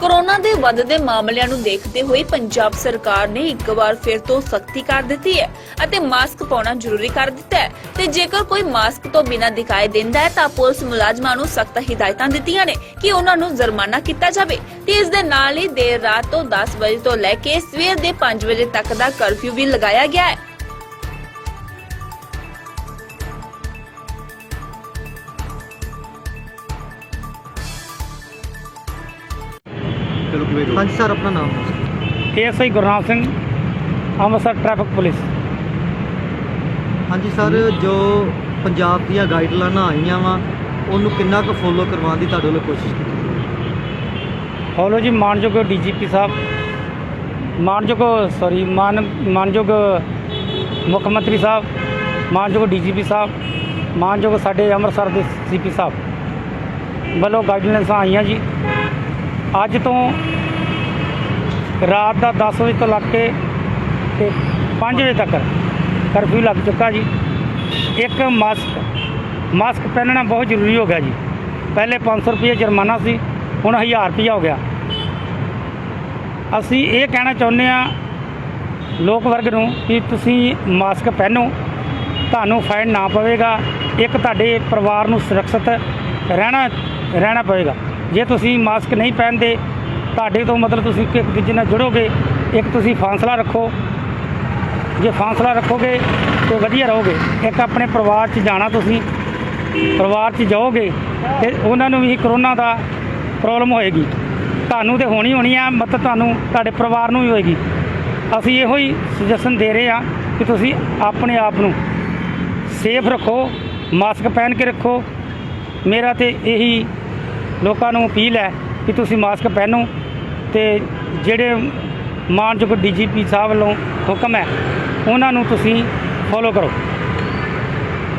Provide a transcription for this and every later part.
Corona ਦੇ ਵੱਧਦੇ ਮਾਮਲਿਆਂ ਨੂੰ ਦੇਖਦੇ ਹੋਏ ਪੰਜਾਬ ਸਰਕਾਰ ਨੇ ਇੱਕ ਵਾਰ ਫਿਰ ਤੋਂ ਸਖਤੀ ਕਰ ਦਿੱਤੀ ਹੈ ਅਤੇ ਮਾਸਕ ਪਾਉਣਾ ਜ਼ਰੂਰੀ ਕਰ ਦਿੱਤਾ ਹੈ। ਤੇ ਜੇਕਰ ਕੋਈ ਮਾਸਕ ਤੋਂ ਬਿਨਾਂ ਦਿਖਾਈ ਦਿੰਦਾ ਹੈ, ਤਾਂ ਪੁਲਿਸ ਮੁਲਾਜ਼ਮਾਂ ਨੂੰ ਸਖਤ ਹਦਾਇਤਾਂ ਦਿੱਤੀਆਂ ਨੇ ਕਿ ਉਹਨਾਂ ਨੂੰ ਜੁਰਮਾਨਾ ਕੀਤਾ ਜਾਵੇ। ਤੇ ਇਸ ਦੇ ਨਾਲ ਹੀ ਦੇਰ ਰਾਤ ਤੋਂ 10 ਵਜੇ ਤੋਂ ਲੈ ਕੇ ਸਵੇਰ ਦੇ 5 ਵਜੇ ਤੱਕ ਦਾ ਕਰਫਿਊ ਵੀ ਲਗਾਇਆ ਗਿਆ ਹੈ। ਚਲੋ ਕਿਵੇਂ ਹਾਂਜੀ ਸਰ ਆਪਣਾ ਨਾਮ ASI Gurnam Singh Amritsar traffic police. ਹਾਂਜੀ ਸਰ ਜੋ ਪੰਜਾਬ ਦੀਆਂ ਗਾਈਡਲਾਈਨਾਂ ਆਈਆਂ ਵਾ ਉਹਨੂੰ ਕਿੰਨਾ ਕੁ ਫੋਲੋ ਕਰਵਾਉਣ ਦੀ ਤੁਹਾਡੇ ਵੱਲੋਂ ਕੋਸ਼ਿਸ਼ ਕੀਤੀ ਫੋਲੋ ਜੀ ਮਾਨਯੋਗ ਡੀਜੀਪੀ ਸਾਹਿਬ। ਮਾਨਯੋਗ ਸੌਰੀ ਮਾਨ ਮਾਨਯੋਗ ਮੁੱਖ ਮੰਤਰੀ ਸਾਹਿਬ ਮਾਨਯੋਗ ਡੀਜੀਪੀ ਸਾਹਿਬ ਮਾਨਯੋਗ ਸਾਡੇ ਅੰਮ੍ਰਿਤਸਰ ਦੇ ਸੀਪੀ ਸਾਹਿਬ ਵੱਲੋਂ ਗਾਈਡਲਾਈਨਸ ਆਈਆਂ ਜੀ। ਅੱਜ ਤੋਂ ਰਾਤ ਦਾ 10 ਵਜੇ ਤੋਂ ਲੱਗ ਕੇ ਤੇ 5 ਵਜੇ ਤੱਕ ਕਰਫਿਊ ਲੱਗ ਚੁੱਕਾ ਜੀ। ਇੱਕ ਮਾਸਕ ਮਾਸਕ ਪਹਿਨਣਾ ਬਹੁਤ ਜ਼ਰੂਰੀ ਹੋ ਗਿਆ ਜੀ। ਪਹਿਲੇ 500 ਰੁਪਏ ਜੁਰਮਾਨਾ ਸੀ, ਹੁਣ 1000 ਰੁਪਏ ਹੋ ਗਿਆ। ਅਸੀਂ ਇਹ ਕਹਿਣਾ ਚਾਹੁੰਦੇ ਆ ਲੋਕ ਵਰਗ ਨੂੰ ਕਿ ਤੁਸੀਂ ਮਾਸਕ ਪਹਿਨੋ, ਤੁਹਾਨੂੰ ਫਾਈਨ ਨਾ ਪਵੇਗਾ, ਇੱਕ ਤੁਹਾਡੇ ਪਰਿਵਾਰ ਨੂੰ ਸੁਰੱਖਿਅਤ ਰਹਿਣਾ ਰਹਿਣਾ ਪਵੇਗਾ। ਜੇ ਤੁਸੀਂ ਮਾਸਕ ਨਹੀਂ ਪਹਿਨਦੇ, ਤੁਹਾਡੇ ਤੋਂ ਮਤਲਬ ਤੁਸੀਂ ਇੱਕ ਦੂਜੇ ਨਾਲ ਜੁੜੋਗੇ, ਇੱਕ ਤੁਸੀਂ ਫਾਸਲਾ ਰੱਖੋ। ਜੇ ਫਾਸਲਾ ਰੱਖੋਗੇ, ਤਾਂ ਵਧੀਆ ਰਹੋਗੇ। ਇੱਕ ਆਪਣੇ ਪਰਿਵਾਰ 'ਚ ਜਾਣਾ ਤੁਸੀਂ, ਪਰਿਵਾਰ 'ਚ ਜਾਓਗੇ, ਤੇ ਉਹਨਾਂ ਨੂੰ ਵੀ ਕਰੋਨਾ ਦਾ ਪ੍ਰੋਬਲਮ ਹੋਏਗੀ। ਤੁਹਾਨੂੰ ਤੇ ਹੋਣੀ ਹੋਣੀ ਆ, ਮਤਲਬ ਤੁਹਾਨੂੰ, ਤੁਹਾਡੇ ਪਰਿਵਾਰ ਨੂੰ ਵੀ ਹੋਏਗੀ। ਅਸੀਂ ਇਹੋ ਹੀ ਸੁਜੈਸ਼ਨ ਦੇ ਰਹੇ ਆ ਕਿ ਤੁਸੀਂ ਆਪਣੇ ਆਪ ਨੂੰ ਸੇਫ ਰੱਖੋ, ਮਾਸਕ ਪਹਿਨ ਕੇ ਰੱਖੋ। ਮੇਰਾ ਤੇ ਇਹੀ ਲੋਕਾਂ ਨੂੰ ਅਪੀਲ ਹੈ ਕਿ ਤੁਸੀਂ ਮਾਸਕ ਪਹਿਨੋ ਤੇ ਜਿਹੜੇ ਮਾਨਯੋਗ ਡੀਜੀਪੀ ਸਾਹਿਬ ਵੱਲੋਂ ਹੁਕਮ ਹੈ, ਉਹਨਾਂ ਨੂੰ ਤੁਸੀਂ ਫੋਲੋ ਕਰੋ।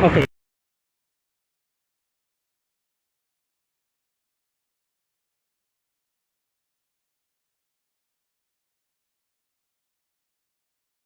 ਓਕੇ